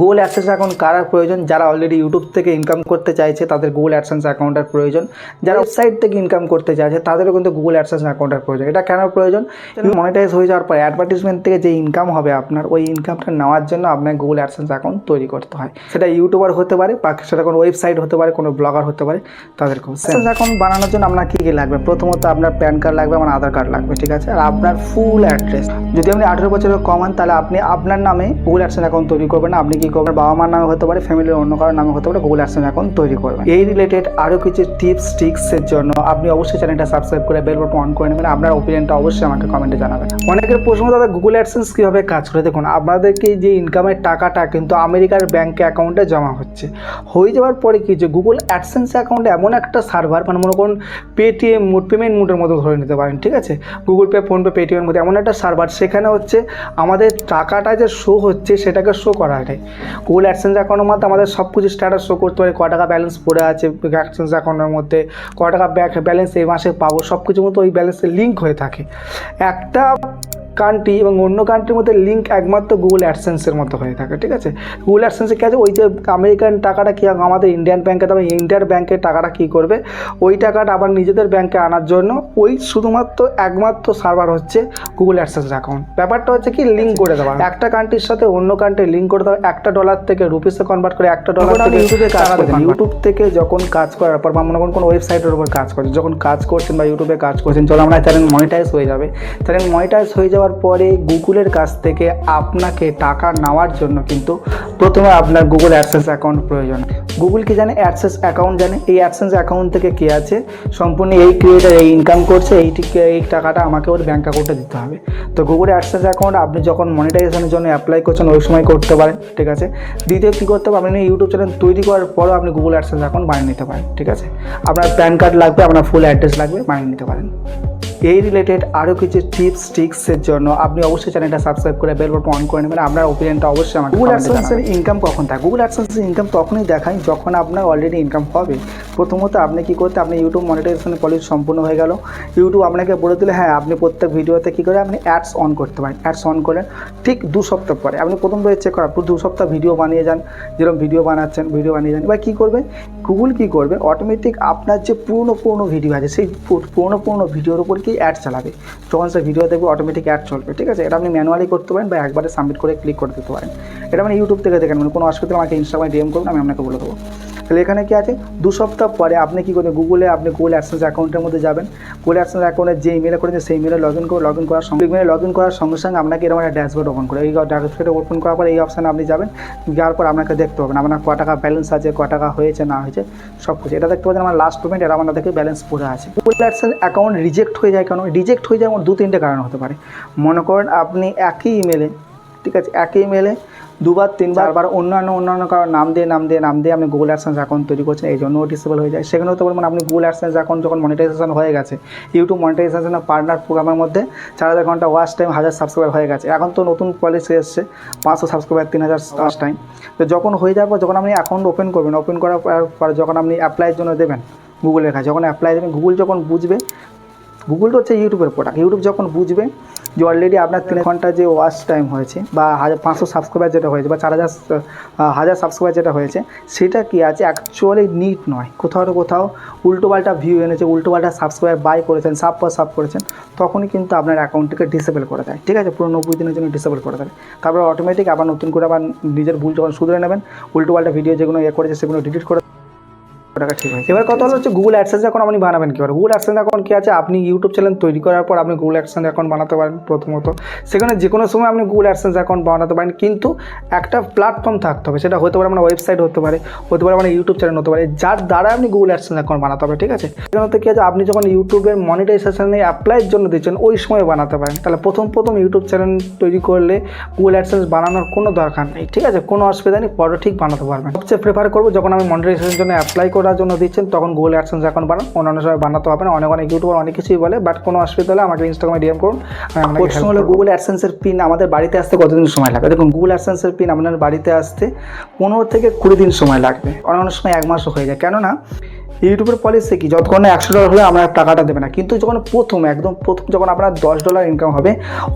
Google AdSense account কারা প্রয়োজন? যারা অলরেডি ইউটিউব থেকে ইনকাম করতে চাইছে তাদের গুগল অ্যাডসেন্স অ্যাকাউন্টের প্রয়োজন। যারা ওয়েবসাইট থেকে ইনকাম করতে চাইছে তাদেরও কিন্তু গুগল অ্যাডসেন্স অ্যাকাউন্টের প্রয়োজন। এটা কেন প্রয়োজন? মনিটাইজ হয়ে যাওয়ার পর অ্যাডভার্টিসমেন্ট থেকে যে ইনকাম হবে আপনার ওই ইনকামটা নেওয়ার জন্য আপনাকে গুগল অ্যাডসেন্স অ্যাকাউন্ট তৈরি করতে হয়। সেটা ইউটিউবার হতে পারে বা সেটা কোনো ওয়েবসাইট হতে পারে কোনো ব্লগার হতে পারে তাদেরকেও অ্যাডসেন্স অ্যাকাউন্ট বানানোর জন্য আপনার কী কী লাগবে? প্রথমত আপনার প্যান কার্ড লাগবে আমার আধার কার্ড লাগবে ঠিক আছে? আর আপনার ফুল অ্যাড্রেস যদি আপনি আঠেরো বছরের কম হন তাহলে আপনি আপনার নামে গুগল অ্যাডসেন্স অ্যাকাউন্ট তৈরি করবেন না আপনি কি করবেন বাবা মার নামে হতে পারে ফ্যামিলির অন্য কারোর নামে হতে পারে গুগল অ্যাডসেন্স অ্যাকাউন্ট তৈরি করবেন। এই রিলেটেড আরও কিছু টিপস টিক্সের জন্য আপনি অবশ্যই চ্যানেলটা সাবস্ক্রাইব করে বেল বাটন অন করে নেবেন। আপনার ওপিনিয়নটা অবশ্যই আমাকে কমেন্টে জানাবেন। অনেকের প্রশ্ন, দাদা গুগল অ্যাডসেন্স কীভাবে কাজ করে? দেখুন, আপনাদেরকে যে ইনকামের টাকাটা কিন্তু আমেরিকার ব্যাঙ্কে অ্যাকাউন্টে জমা হচ্ছে। হয়ে যাওয়ার পরে কি যে গুগল অ্যাডসেন্স অ্যাকাউন্টে এমন একটা সার্ভার মানে মনে করুন পেটিএম মোড পেমেন্ট মোডের মতো ধরে নিতে পারেন, ঠিক আছে? গুগল পে ফোনপে পেটিএমের মধ্যে এমন একটা সার্ভার সেখানে হচ্ছে আমাদের টাকাটা যে শো হচ্ছে, সেটাকে শো করা যায় গুগল অ্যাডসেন্স অ্যাকাউন্টের মধ্যে আমাদের সব কিছু স্ট্যাটাস শো করতে পারে। ক টাকা ব্যালেন্স পড়ে আছে অ্যাডসেন্স অ্যাকাউন্টের মধ্যে? ক টাকা ব্যালেন্স এই মাসে পাবো? সব কিছুর মতো ওই ব্যালেন্সের লিঙ্ক হয়ে থাকে। একটা কান্ট্রি এবং অন্য কান্ট্রির মধ্যে লিঙ্ক একমাত্র গুগল অ্যাডসেন্সের মতো হয়ে থাকে ঠিক আছে? গুগল অ্যাডসেন্সে কী আছে? ওই যে আমেরিকান টাকাটা কী আমাদের ইন্ডিয়ান ব্যাঙ্কে তবে ইন্ডিয়ান ব্যাংকের টাকাটা কী করবে? ওই টাকাটা আবার নিজেদের ব্যাঙ্কে আনার জন্য ওই শুধুমাত্র একমাত্র সার্ভার হচ্ছে গুগল অ্যাডসেন্স অ্যাকাউন্ট ব্যাপারটা হচ্ছে কি লিঙ্ক করে দেওয়া। একটা কান্ট্রির সাথে অন্য কান্ট্রি লিঙ্ক করে দেওয়া। একটা ডলার থেকে রুপিসে কনভার্ট করে একটা ডলার থেকে ইউটিউবে কাজ করছেন ইউটিউব থেকে যখন কাজ করার পর বা মনে করুন কোনো ওয়েবসাইটের উপর কাজ করছেন যখন কাজ করছেন বা ইউটিউবে কাজ করছেন চলো আমরা চ্যানেল মনিটাইজ হয়ে যাবে। চ্যানেল মনিটাইজ হয়ে যাওয়ার পরে গুগলের কাছ থেকে আপনাকে টাকা নেওয়ার জন্য কিন্তু প্রথমে আপনার গুগল অ্যাডসেন্স অ্যাকাউন্ট প্রয়োজন। গুগল কি জানে? অ্যাডসেন্স অ্যাকাউন্ট জানে। এই অ্যাডসেন্স অ্যাকাউন্ট থেকে কী আছে? সম্পূর্ণ এই ক্রিয়েটার এই ইনকাম করছে, এই এই টাকাটা আমাকে ওর ব্যাঙ্ক অ্যাকাউন্টে দিতে হবে। তো গুগল অ্যাডসেন্স অ্যাকাউন্ট, আপনি যখন মনিটাইজেশনের জন্য অ্যাপ্লাই করছেন, ওই সময় করতে পারেন, ঠিক আছে? দ্বিতীয় কী করতে হবে? আপনি ইউটিউব চ্যানেল তৈরি করার পরও আপনি গুগল অ্যাডসেন্স অ্যাকাউন্ট বানিয়ে নিতে পারেন, ঠিক আছে? আপনার প্যান কার্ড লাগবে, আপনার ফুল অ্যাড্রেস লাগবে, বানিয়ে নিতে পারেন। এই রিলেটেড আরও কিছু টিপস টিক্সের জন্য আপনি অবশ্যই চ্যানেলটা সাবস্ক্রাইব করে বেল বাটন অন করে নেবেন। আপনার ওপিনিয়নটা অবশ্যই আমার গুগল অ্যাডসেন্সের ইনকাম কখন থাকে? গুগল অ্যাডসেন্সের ইনকাম তখনই দেখায় যখন আপনার অলরেডি ইনকাম হবে। প্রথমত আপনি কি করতে আপনি ইউটিউব মনিটাইজেশনের পলিসি সম্পূর্ণ হয়ে গেল। ইউটিউব আপনাকে বলে দিলে হ্যাঁ আপনি প্রত্যেক ভিডিওতে কী করে আপনি অ্যাডস অন করতে পারেন। অ্যাডস অন করে ঠিক দু সপ্তাহ পরে আপনি প্রথম থেকে চেক করা দু সপ্তাহ ভিডিও বানিয়ে যান যেরকম ভিডিও বানাচ্ছেন ভিডিও বানিয়ে যান। এবার কী করবে? গুগল কী করবে? অটোমেটিক আপনার যে পুরনো পুরনো ভিডিও আছে সেই পুরনো পুরনো ভিডিওর উপর কি অ্যাড চালাবে। যখন সে ভিডিও দেখবে অটোমেটিক অ্যাড চলবে, ঠিক আছে? এটা আপনি ম্যানুয়ালি করতে পারেন বা একবারে সাবমিট করে ক্লিক করে দিতে পারেন। এটা মানে ইউটিউব থেকে দেখেন মানে কোনো অসুবিধা আমাকে ইনস্টাগ্রামে ডিএম করুন আমি আপনাকে বলে দেবো। তাহলে এখানে কি আছে? দু সপ্তাহ পরে আপনি কি করবেন? গুগলে আপনি গুগল অ্যাডসেন্স অ্যাকাউন্টের মধ্যে যাবেন। গুগল অ্যাডসেন্স অ্যাকাউন্টে যে ইমেলে করেছেন, সেই ইমেলে লগ ইন করে লগ ইন করার সঙ্গে ইমেলে লগ ইন করার সঙ্গে সঙ্গে আপনাকে এরকম একটা ড্যাশবোর্ড ওপেন করে এই ড্যাশবোর্ডে ওপেন করার পর এই অপশানে আপনি যাবেন। যাওয়ার পর আপনাকে দেখতে পাবেন আপনার ক টাকা ব্যালেন্স আছে ক টাকা হয়েছে, না হয়েছে, সব কিছু। এটা দেখতে পাচ্ছেন আমার লাস্ট পেমেন্ট এটা আমার আপনাদেরকে ব্যালেন্স পড়ে আছে। গুগল অ্যাডসেন্স অ্যাকাউন্ট রিজেক্ট হয়ে যায় কেন? রিজেক্ট হয়ে যায় আমার দু তিনটে কারণ হতে পারে। মনে করেন আপনি একই ইমেলে ঠিক আছে, একই ইমেলে দুবার তিনবার। বার অন্যান্য অন্যান্য কারও নাম দিয়ে নাম দিয়ে নাম দিয়ে আপনি গুগল অ্যাডসেন্স অ্যাকাউন্ট তৈরি করছেন এই জন্য ডিসেবল হয়ে যায়। সেখানেও তো মানে আপনি গুগল অ্যাডসেন্স অ্যাকাউন্ট যখন মনিটাইজেশন হয়ে গেছে ইউটিউব মনিটাইজেশনের পার্টনার প্রোগ্রামের মধ্যে চার হাজার ঘণ্টা ওয়াচ টাইম হাজার সাবস্ক্রাইবার হয়ে গেছে। এখন তো নতুন পলিসি এসছে পাঁচশো সাবস্ক্রাইবার তিন হাজার ওয়াচ টাইম তো যখন হয়ে যাওয়ার পর যখন আপনি অ্যাকাউন্ট ওপেন করবেন ওপেন করার পর- পর যখন আপনি অ্যাপ্লাইয়ের জন্য দেবেন গুগলের কাছে যখন অ্যাপ্লাই দেবেন গুগল যখন বুঝবে গুগল তো হচ্ছে ইউটিউবের প্রোডাক্ট ইউটিউব যখন বুঝবে যে অলরেডি আপনার তিন ঘণ্টা যে ওয়াচ টাইম হয়েছে বা হাজার পাঁচশো সাবস্ক্রাইবার যেটা হয়েছে বা চার হাজার হাজার সাবস্ক্রাইবার যেটা হয়েছে, সেটা কি আছে? অ্যাকচুয়ালি নিট নয়। কোথাও না কোথাও উল্টোপাল্টা ভিউ এনেছে উল্টোপাল্টা সাবস্ক্রাইবার বাই করেছেন সাব পর সাব করেছেন, তখনই কিন্তু আপনার অ্যাকাউন্টটিকে ডিসেবল করে দেয়। ঠিক আছে? পুরো নব্বই দিনের জন্য ডিসেবল করে দেবে। তারপরে অটোমেটিক আবার নতুন করে আবার নিজের ভুল যখন শুধরে নেবেন উল্টোপাল্টা ভিডিও যেগুলো ইয়ে করেছে সেগুলো ডিলিট করে টাকা ঠিক হয়েছে এবার কথা হলো হচ্ছে গুগল অ্যাডসেন্স এখন আপনি বানাবেন কী করে গুগল অ্যাডসেন্স এখন কি আছে? আপনি ইউটিউব চ্যানেল তৈরি করার পর আপনি গুগল অ্যাডসেন্স অ্যাকাউন্ট বানাতে পারেন প্রথমত। সেখানে যে কোনো সময় আপনি গুগল অ্যাডসেন্স অ্যাকাউন্ট বানাতে পারেন। কিন্তু একটা প্ল্যাটফর্ম থাকতে হবে। সেটা হতে পারে আপনার ওয়েবসাইট হতে পারে হতে পারে মানে ইউটিউব চ্যানেল হতে পারে। যার দ্বারা আপনি গুগল অ্যাডসেন্স অ্যাকাউন্ট বানাতে হবে, ঠিক আছে? সেখানে কি আছে? আপনি যখন ইউটিউবের মনিটাইজেশনে অ্যাপ্লাইয়ের জন্য দিচ্ছেন, ওই সময় বানাতে পারেন। তাহলে প্রথম প্রথম ইউটিউব চ্যানেল তৈরি করলে গুগল অ্যাডসেন্স বানানোর কোনো দরকার নেই, ঠিক আছে? কোনো অসুবিধা নেই, পরে ঠিক বানাতে পারবেন। সবচেয়ে প্রেফার করব যখন আমি মনিটাইজেশনের জন্য অ্যাপ্লাই করার জন্য দিচ্ছেন তখন গুগল অ্যাডসেন্স অ্যাকাউন্ট বানান। অন্যান্য সময় বানাতে হবে না অনেক অনেক ইউটিউবার অনেক কিছুই বলে বাট কোনো অসুবিধা হলে আমাকে ইনস্টাগ্রামে ডিএম করুন। প্রশ্ন হলো গুগল অ্যাডসেন্সের পিন আমাদের বাড়িতে আসতে কতদিন সময় লাগবে? দেখুন গুগল অ্যাডসেন্সের পিন আপনার বাড়িতে আসতে পনেরো থেকে কুড়ি দিন সময় লাগবে। অনেক অনেক সময় এক মাসও হয়ে যায়। কেননা ইউটিউবের পলিসি কি? যতক্ষণ না একশো ডলার হলে আপনার টাকাটা দেবে না। কিন্তু যখন প্রথম একদম প্রথম যখন আপনার দশ ডলার ইনকাম হবে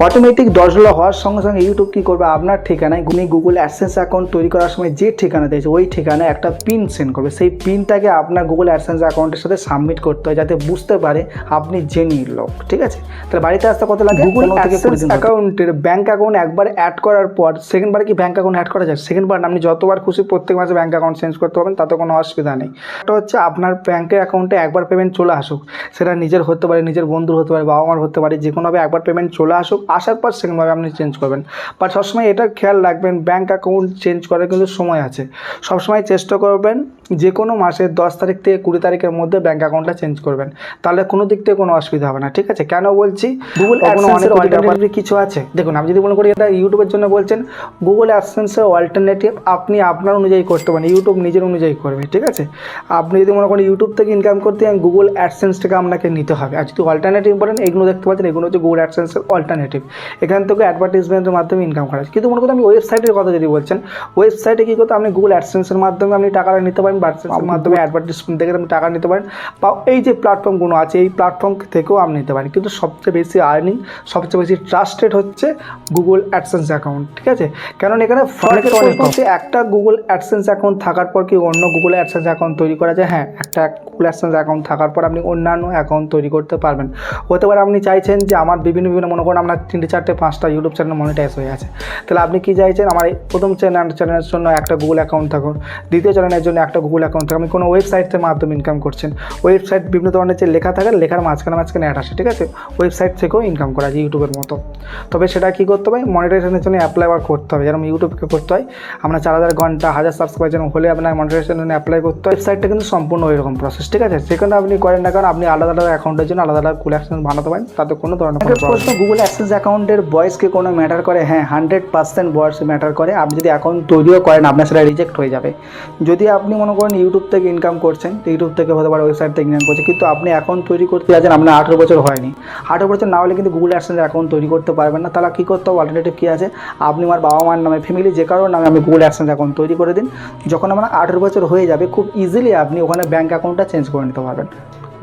অটোমেটিক দশ ডলার হওয়ার সঙ্গে সঙ্গে ইউটিউব কী করবে? আপনার ঠিকানায় আপনি গুগল অ্যাডসেন্স অ্যাকাউন্ট তৈরি করার সময় যে ঠিকানা দিয়েছে ওই ঠিকানায় একটা পিন সেন্ড করবে। সেই পিনটাকে আপনার গুগল অ্যাডসেন্স অ্যাকাউন্টের সাথে সাবমিট করতে হয় যাতে বুঝতে পারে আপনি জেনুইন লোক ঠিক আছে? তাহলে বাড়িতে আসতে কত লাগে? গুগল অ্যাডসেন্স অ্যাকাউন্টের ব্যাঙ্ক অ্যাকাউন্ট একবার অ্যাড করার পর সেকেন্ড বার কি ব্যাঙ্ক অ্যাকাউন্ট অ্যাড করা যায়? সেকেন্ড বার আপনি যতবার খুশি প্রত্যেক মাসে ব্যাঙ্ক অ্যাকাউন্ট চেঞ্জ করতে পারবেন তাতে কোনো অসুবিধা নেই। এটা হচ্ছে আপনার ব্যাঙ্কের অ্যাকাউন্টে একবার পেমেন্ট চলে আসুক। সেটা নিজের হতে পারে নিজের বন্ধুর হতে পারে বাবা মার হতে পারে যে কোনোভাবে একবার পেমেন্ট চলে আসুক আসার পর সেকেন্ডভাবে আপনি চেঞ্জ করবেন। বাট সবসময় এটা খেয়াল রাখবেন ব্যাঙ্ক অ্যাকাউন্ট চেঞ্জ করার কিন্তু সময় আছে। সবসময় চেষ্টা করবেন যে কোনো মাসের দশ তারিখ থেকে কুড়ি তারিখের মধ্যে ব্যাঙ্ক অ্যাকাউন্টটা চেঞ্জ করবেন। তাহলে কোনো দিক থেকে কোনো অসুবিধা হবে না ঠিক আছে? কেন বলছি? গুগল অল্টারনেটিভ কিছু আছে? দেখুন আমি যদি মনে করি এটা ইউটিউবের জন্য বলছেন গুগল অ্যাডসেন্সের অল্টারনেটিভ আপনি আপনার অনুযায়ী করতে পারেন ইউটিউব নিজের অনুযায়ী করবে ঠিক আছে? আপনি যদি মনে করেন ইউটিউব থেকে ইনকাম করতে চান গুগল অ্যাডসেন্স থেকে আপনাকে নিতে হবে। আর যদি অল্টারনেটিভ বলেন এগুলো দেখতে পাচ্ছেন এগুলো হচ্ছে গুগল অ্যাডসেন্সের অল্টারনেটিভ এখান থেকে অ্যাডভার্টিজমেন্টের মাধ্যমে ইনকাম করা কিন্তু মনে করেন আমি ওয়েবসাইটের কথা যদি বলছেন ওয়েবসাইটে কী করতে আপনি গুগল অ্যাডসেন্সের মাধ্যমে আপনি টাকাটা নিতে পারেন অ্যাডসেন্সের মাধ্যমে অ্যাডভার্টিজমেন্ট থেকে আপনি টাকা নিতে পারেন বা এই যে প্ল্যাটফর্মগুলো আছে এই প্ল্যাটফর্ম থেকেও আপনি নিতে পারেন। কিন্তু সবচেয়ে বেশি আর্নিং সবচেয়ে বেশি ট্রাস্টেড হচ্ছে গুগল অ্যাডসেন্স অ্যাকাউন্ট ঠিক আছে? কারণ এখানে অনেক হচ্ছে একটা গুগল অ্যাডসেন্স অ্যাকাউন্ট থাকার পর কি অন্য গুগল অ্যাডসেন্স অ্যাকাউন্ট তৈরি করা যায়? হ্যাঁ একটা অ্যাডসেন্স অ্যাকাউন্ট থাকার পর আপনি অন্যান্য অ্যাকাউন্ট তৈরি করতে পারবেন। হতে পারে আপনি চাইছেন যে আমার বিভিন্ন বিভিন্ন মনে করেন আপনার তিনটে, চারটে, পাঁচটা ইউটিউব চ্যানেল মনিটাইজ হয়ে আছে। তাহলে আপনি কি চাইছেন? আমার প্রথম চ্যানেল চ্যানেলের জন্য একটা গুগল অ্যাকাউন্ট থাকুন। দ্বিতীয় চ্যানেলের জন্য একটা গুগল অ্যাকাউন্ট থাকুন। আপনি কোনো ওয়েবসাইটের মাধ্যমে ইনকাম করছেন। ওয়েবসাইট বিভিন্ন ধরনের যে লেখা থাকে, লেখার মাঝখানে মাঝখানে অ্যাড আসে, ঠিক আছে? ওয়েবসাইট থেকেও ইনকাম করা যায় ইউটিউবের মতো। তবে সেটা কী করতে হবে? মনিটাইজেশনের জন্য অ্যাপ্লাই আবার করতে হবে। যেরকম ইউটিউবকে করতে হয় আমরা চার হাজার ঘণ্টা, হাজার সাবস্ক্রাইবার যেরকম হলে আপনার মনিটাইজেশনের জন্য অ্যাপ্লাই করতে হয়। ওয়েবসাইটটা কিন্তু সম্পূর্ণ ওই রকম প্রসেস ঠিক আছে? সেখানে আপনি করেন না কারণ আপনি আলাদা আলাদা অ্যাকাউন্টের জন্য আলাদা আলাদা গুগল অ্যাক্সেন্স বানাতে পারেন তাতে কোনো ধরনের প্রশ্ন গুগল অ্যাক্সেস অ্যাকাউন্টের বয়সকে কোনো ম্যাটার করে? হ্যাঁ হান্ড্রেড পার্সেন্ট বয়স ম্যাটার করে। আপনি যদি অ্যাকাউন্ট তৈরিও করেন আপনার সেটা রিজেক্ট হয়ে যাবে। যদি আপনি মনে করেন ইউটিউব থেকে ইনকাম করছেন ইউটিউব থেকে হতে পারে ওয়েবসাইট থেকে ইনকাম করছেন কিন্তু আপনি অ্যাকাউন্ট তৈরি করতে যাচ্ছেন আপনার আঠেরো বছর হয়নি। আঠেরো বছর না হলে কিন্তু গুগল অ্যাডসেন্স অ্যাকাউন্ট তৈরি করতে পারবেন না। তাহলে কী করতে হবে? অল্টারনেটিভ কী আছে? আপনি আমার বাবা মার নামে ফ্যামিলি যে কারোর নামে আমি গুগল অ্যাডসেন্স অ্যাকাউন্ট তৈরি করে দিন। যখন আমার আঠেরো বছর হয়ে যাবে খুব ইজিলি আপনি ওখানে ব্যাঙ্ক অ্যাকাউন্টটা চেঞ্জ করে নিতে পারবেন।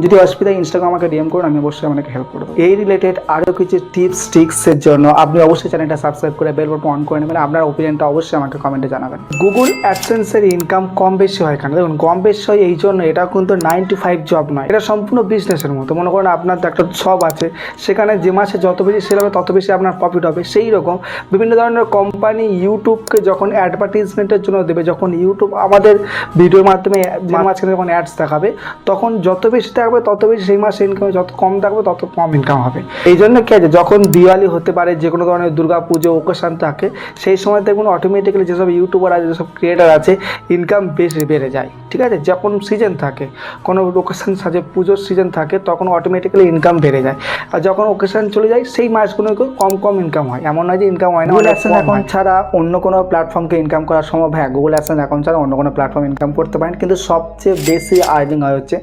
যদি অসুবিধা ইনস্টাগ্রাম আমাকে ডিএম করুন, আমি অবশ্যই আপনাকে হেল্প করব। এই রিলেটেড আরও কিছু টিপস টিক্সের জন্য আপনি অবশ্যই চ্যানেলটা সাবস্ক্রাইব করে বেল বাটন অন করে নেবেন। আপনার ওপিনিয়নটা অবশ্যই আমাকে কমেন্টে জানাবেন। গুগল অ্যাডসেন্সের ইনকাম কম বেশি হয় কেন? দেখুন, কম বেশি হয় এই জন্য, এটা কিন্তু নাইন টু ফাইভ জব নয়, এটা সম্পূর্ণ বিজনেসের মতো। মনে করেন, আপনার একটা শপ আছে, সেখানে যে মাসে যত বেশি সেল হবে, তত বেশি আপনার প্রফিট হবে। সেই রকম বিভিন্ন ধরনের কোম্পানি ইউটিউবকে যখন অ্যাডভার্টিজমেন্টের জন্য দেবে, যখন ইউটিউব আমাদের ভিডিওর মাধ্যমে, মাঝখানে যখন অ্যাডস দেখাবে, তখন যত বেশি থাকবে তত বেশি সেই মাসে ইনকাম যত কম থাকবে তত কম ইনকাম হবে। এই জন্য কি আছে যখন দিওয়ালি হতে পারে যে কোনো ধরনের দুর্গা পুজো ওকেশান থাকে সেই সময় দেখুন অটোমেটিক্যালি যেসব ইউটিউবার আছে যেসব ক্রিয়েটার আছে ইনকাম বেশি বেড়ে যায়। ঠিক আছে? যখন সিজন থাকে কোনো ওকেশান সাজে পুজোর সিজন থাকে তখন অটোমেটিক্যালি ইনকাম বেড়ে যায়। আর যখন ওকেশান চলে যায় সেই মাসগুলোকে কম কম ইনকাম হয়। এমন নয় যে ইনকাম হয় না গুগল অ্যাডসেন্স অ্যাকাউন্ট ছাড়া অন্য কোনো প্ল্যাটফর্মকে ইনকাম করা সম্ভব। হ্যাঁ গুগল অ্যাডসেন্স অ্যাকাউন্ট ছাড়া অন্য কোনো প্ল্যাটফর্ম ইনকাম করতে পারেন কিন্তু সবচেয়ে বেশি আর্নিং হয় হচ্ছে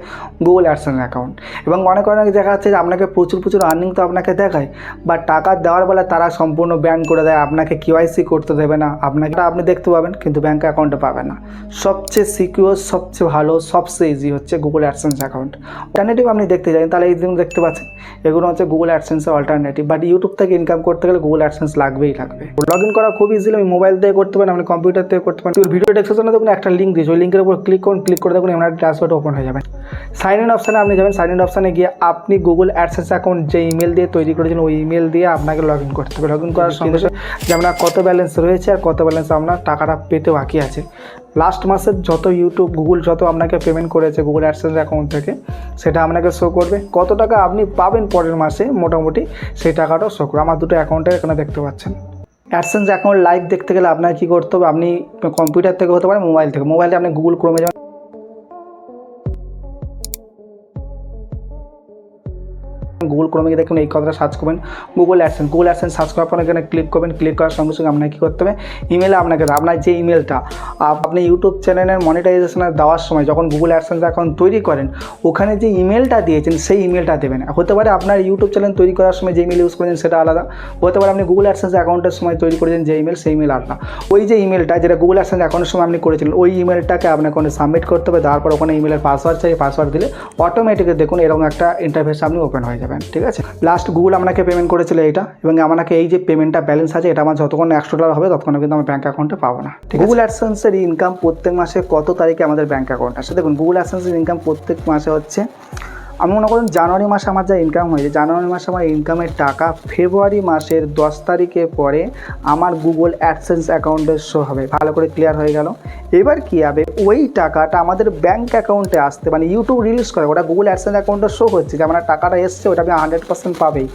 গুগল অ্যাডসেন্স অ্যাকাউন্ট এবং অনেক অনেক দেখা যাচ্ছে যে আপনাকে প্রচুর প্রচুর আর্নিং তো আপনাকে দেখায় বা টাকা দেওয়ার বেলা তারা সম্পূর্ণ ব্যান করে দেয়, আপনাকে কেওয়াইসি করতে দেবে না, আপনাকে আপনি দেখতে পাবেন, কিন্তু ব্যাঙ্ক অ্যাকাউন্টে পাবেন না। সবচেয়ে সিকিউর সবচেয়ে ভালো, সবচেয়ে ইজি হচ্ছে গুগল অ্যাডসেন্স অ্যাকাউন্ট অল্টারনেটিভ আপনি দেখতে যান তাহলে এই দিন দেখতে পাচ্ছেন। এগুলো হচ্ছে গুগল অ্যাডসেন্সের অল্টারনেটিভ বাট ইউটিউব থেকে ইনকাম করতে গেলে গুগল অ্যাডসেন্স লাগবেই, লাগবে। লগ ইন করা খুব ইজিলি আমি মোবাইল থেকে করতে পারেন, আপনি কম্পিউটার থেকে করতে পারেন। ভিডিও ডেসক্রিপশনে দেখুন একটা লিঙ্ক দিয়েছে, ওই লিঙ্কের উপর ক্লিক করুন ক্লিক করে দেখুন একটা ড্যাশবোর্ড ওপেন হয়ে যাবে। সাইন ইন অপশানে আপনি যাবেন সাইন ইন অপশানে গিয়ে আপনি গুগল অ্যাডসেন্স অ্যাকাউন্ট যে ইমেল দিয়ে তৈরি করেছেন ওই ইমেল দিয়ে আপনাকে লগ ইন করতে হবে। লগ ইন করার সঙ্গে সঙ্গে যে আপনার কত ব্যালেন্স রয়েছে আর কত ব্যালেন্স আপনার টাকাটা পেতে বাকি আছে। লাস্ট মাসের যত ইউটিউব গুগল যত আপনাকে পেমেন্ট করেছে গুগল অ্যাডসেন্স অ্যাকাউন্ট থেকে সেটা আপনাকে শো করবে। কত টাকা আপনি পাবেন পরের মাসে মোটামুটি সেই টাকাটাও শো করবে। আমার দুটো অ্যাকাউন্টে এখানে দেখতে পাচ্ছেন। অ্যাডসেন্স অ্যাকাউন্ট লাইভ দেখতে গেলে আপনাকে কী করতে হবে? আপনি কম্পিউটার থেকে হতে পারে মোবাইল থেকে। মোবাইলে আপনি গুগল ক্রোমে যাবেন গুগল ক্রমে গিয়ে দেখুন এই কথাটা সার্চ করবেন Google AdSense Google AdSense search করার পর এখানে ক্লিক করবেন ক্লিক করার সঙ্গে সঙ্গে আপনাকে কী করতে হবে? ইমেলে আপনাকে আপনার যে ইমেলটা আপনি ইউটিউব চ্যানেলের মনিটাইজেশনে দেওয়ার সময় যখন গুগল অ্যাডসেন্স অ্যাকাউন্ট তৈরি করেন, ওখানে যে ইমেলটা দিয়েছেন সেই ইমেলটা দেবেন। হতে পারে আপনার ইউটিউব চ্যানেল তৈরি করার সময় যে ইমেল ইউজ করেছেন সেটা আলাদা, হতে পারে আপনি গুগল অ্যাডসেন্স অ্যাকাউন্টের সময় তৈরি করেছেন যে ইমেল সেই ইমেল আলাদা। ওই যে ইমেলটা যেটা গুগল অ্যাডসেন্স অ্যাকাউন্টের সময় আপনি করেছিলেন, ওই ইমেলটাকে আপনাকে ওখানে সাবমিট করতে হবে, তারপর ওখানে ইমেলের পাসওয়ার্ড চাই পাসওয়ার্ড দিলে অটোমেটিক্যালি দেখুন এরকম একটা ইন্টারফেস আপনি ওপেন হয়ে যাবেন ঠিক আছে? লাস্ট গুগল আপনাকে পেমেন্ট করেছিল এটা এবং আমাকে এই যে পেমেন্টটা ব্যালেন্স আছে, এটা আমার যতক্ষণ একশো ডলার হবে, ততক্ষণ কিন্তু আমার ব্যাঙ্ক অ্যাকাউন্টে পাবো না, ঠিক গুগল অ্যাডসেন্সের ইনকাম প্রত্যেক মাসে কত তারিখে আমাদের ব্যাঙ্ক অ্যাকাউন্ট আসে? দেখুন গুগল অ্যাডসেন্সের ইনকাম প্রত্যেক মাসে হচ্ছে আমি মনে করেন জানুয়ারি মাসে আমার যা ইনকাম হয়েছে, জানুয়ারি মাসে আমার ইনকামের টাকা ফেব্রুয়ারি মাসের দশ তারিখে পরে আমার গুগল অ্যাডসেন্স অ্যাকাউন্টে শো হবে। ভালো করে ক্লিয়ার হয়ে গেল। এবার কী হবে? ওই টাকাটা আমাদের ব্যাঙ্ক অ্যাকাউন্টে আসতে মানে ইউটিউব রিলিজ করে, ওটা গুগল অ্যাডসেন্স অ্যাকাউন্টে শো হচ্ছে, যে আমার টাকাটা এসছে, ওটা আমি হান্ড্রেড পার্সেন্ট পাবেই।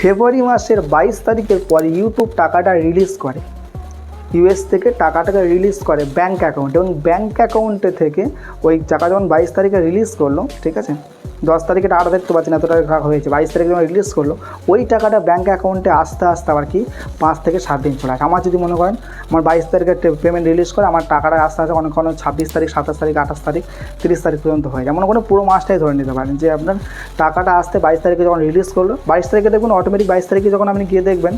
ফেব্রুয়ারি মাসের বাইশ তারিখের পর ইউটিউব টাকাটা রিলিজ করে। ইউএস থেকে টাকাটাকে রিলিজ করে ব্যাঙ্ক অ্যাকাউন্ট এবং ব্যাঙ্ক অ্যাকাউন্টে থেকে ওই টাকা যখন বাইশ তারিখে রিলিজ করল, ঠিক আছে? দশ তারিখে টাকাটা দেখতে পাচ্ছি না, এত টাকা হয়েছে। বাইশ তারিখে যখন রিলিজ করল, ওই টাকাটা ব্যাঙ্ক অ্যাকাউন্টে আসতে আসতে আবার কি পাঁচ থেকে সাত দিন চলে আমার যদি মনে করেন, আমার বাইশ তারিখে পেমেন্ট রিলিজ করে, আমার টাকাটা আসতে আসতে অনেক অনেক ছাব্বিশ তারিখ, সাতাশ তারিখ, আঠাশ তারিখ, তিরিশ তারিখ পর্যন্ত হয়ে। যায় মনে করেন পুরো মাসটাই ধরে নিতে পারেন যে আপনার টাকাটা আসতে বাইশ তারিখে যখন রিলিজ করল, বাইশ তারিখে দেখবেন অটোমেটিক বাইশ তারিখে যখন আপনি গিয়ে দেখবেন,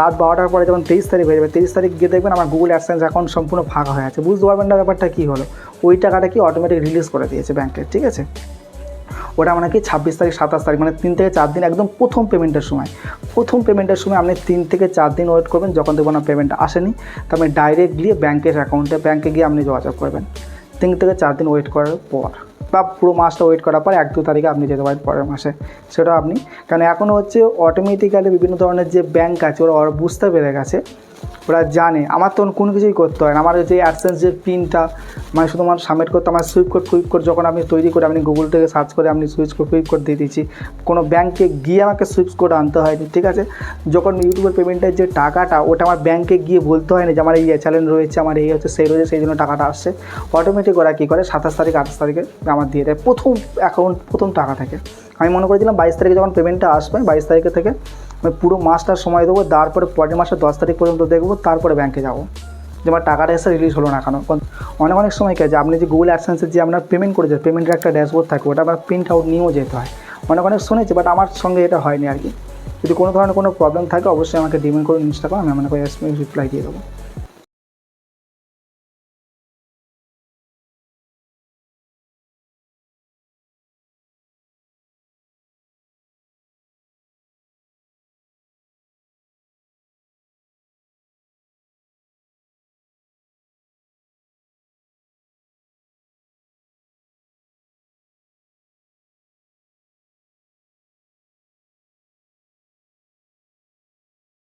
রাত বারোটার পরে যখন তেইশ তারিখ হয়ে যাবে, তেইশ তারিখ গিয়ে দেখবেন আমার গুগল অ্যাডসেন্স অ্যাকাউন্ট সম্পূর্ণ ফাঁকা হয়ে আছে। বুঝতে পারবেন না ব্যাপারটা কী হলো? ওই টাকাটা কি অটোমেটিক রিলিজ করে দিয়েছে ব্যাংকে ঠিক আছে? ওটা মানে কি, ছাব্বিশ তারিখ, সাতাশ তারিখ মানে তিন থেকে চার দিন একদম প্রথম পেমেন্টের সময়। প্রথম পেমেন্টের সময় আপনি তিন থেকে চার দিন ওয়েট করবেন, যখন দেখবেন না পেমেন্ট আসেনি তো আপনি ডাইরেক্ট গিয়ে ব্যাংকের অ্যাকাউন্টে ব্যাংকে গিয়ে আপনি যোগাযোগ করবেন। তিন থেকে চার দিন ওয়েট করার পর, বা পুরো মাসটা ওয়েট করার পর এক দু তারিখে আপনি যেতে পারেন পরের মাসে। সেটা আপনি, কারণ এখন হচ্ছে অটোমেটিক্যালি বিভিন্ন ধরনের যে ব্যাংক আছে ওরা বুঝতে পেরে গেছে ওরা জানে। আমার তখন কোনো কিছুই করতে হয় না। আমার যে অ্যাডসেন্স যে পিনটা মানে শুধুমাত্র সাবমিট করতে আমার সুইপ কোড কুইক কোড যখন আপনি তৈরি করে আপনি গুগল থেকে সার্চ করে আপনি সুইচ কোড কুইক কোড দিয়ে দিচ্ছি কোনো ব্যাংকে গিয়ে আমাকে সুইচ কোড আনতে হয়নি, ঠিক আছে? যখন ইউটিউবের পেমেন্টের যে টাকাটা, ওটা আমার ব্যাংকে গিয়ে বলতে হয় না যে আমার এই চ্যালেঞ্জ রয়েছে, আমার এই হচ্ছে, সেই রয়েছে, সেই জন্য টাকাটা আসছে। অটোমেটিক ওরা কী করে? সাতাশ তারিখ, আঠাশ তারিখে আমার দিয়ে দেয়। প্রথম অ্যাকাউন্ট প্রথম টাকা থাকে। আমি মনে করেছিলাম বাইশ তারিখে যখন পেমেন্টটা আসবে, বাইশ তারিখে থেকে আমি পুরো মাসটার সময় দেবো, তারপরে পরের মাসের দশ তারিখ পর্যন্ত দেখব, তারপরে ব্যাংকে যাব। যে আমার টাকাটা এসে রিলিজ হলো না কেন অনেক অনেক সময় কে আছে, আপনি যে গুগল অ্যাডসেন্সের যে আপনার পেমেন্ট করেছে পেমেন্টের একটা ড্যাশবোর্ড থাকে, ওটা আমার প্রিন্ট আউট নিয়েও যেতে হয়। অনেক অনেক শুনেছি বাট আমার সঙ্গে এটা হয়নি আর কি। যদি কোনো ধরনের কোনো প্রবলেম থাকে, অবশ্যই আমাকে ডিমেন্ট করুন ইনস্টাগ্রাম আমি আপনাকে রিপ্লাই দিয়ে দেবো।